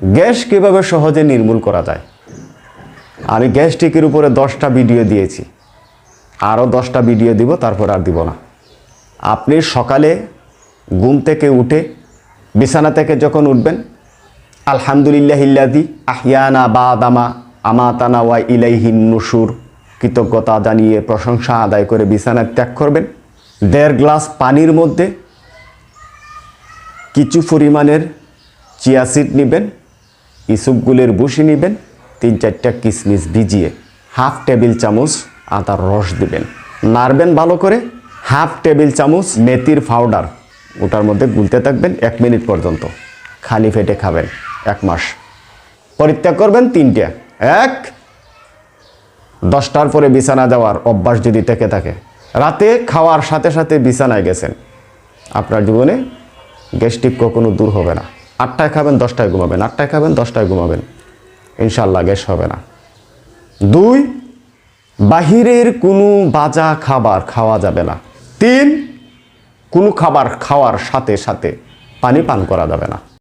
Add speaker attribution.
Speaker 1: Gas কীভাবে সহজে নির্মূল করা যায়? আমি গ্যাস্ট্রিকের উপরে দশটা ভিডিও দিয়েছি। আরও দশটা ভিডিও দিব, তারপর আর দিব না। আপনি সকালে ঘুম থেকে উঠে, বিছানা থেকে যখন উঠবেন আলহামদুলিল্লাহ ইল্লাদি আহিয়ানা বা দামা আমাতানা ওয়া ইলাইহিন নুসুর কৃতজ্ঞতা জানিয়ে প্রশংসা আদায় করে বিছানা ত্যাগ করবেন। দেড় গ্লাস পানির মধ্যে কিছু পরিমাণের চিয়া সিড নেবেন। ইসুপগুলের বুসি নেবেন, তিন চারটা কিশমিশ ভিজিয়ে হাফ টেবিল চামচ আদার রস দিবেন। নাড়বেন ভালো করে, হাফ টেবিল চামচ মেথির পাউডার, ওটার মধ্যে গুলতে থাকবেন এক মিনিট পর্যন্ত। খালি ফেটে খাবেন এক মাস। পরিত্যাগ করবেন তিনটে। এক, দশটার পরে বিছানা যাওয়ার অভ্যাস যদি থেকে থাকে। রাতে খাওয়ার সাথে সাথে বিছানায় গেছেন। আপনার জীবনে গ্যাস্ট্রিক কখনো দূর হবে না। আটটায় খাবেন, দশটায় ঘুমাবেন। আটটায় খাবেন, দশটায় ঘুমাবেন। ইনশাল্লাহ গ্যাস হবে না। দুই, বাহিরের কোনো বাজা খাবার খাওয়া যাবে না। তিন, কোনো খাবার খাওয়ার সাথে সাথে পানি পান করা যাবে না।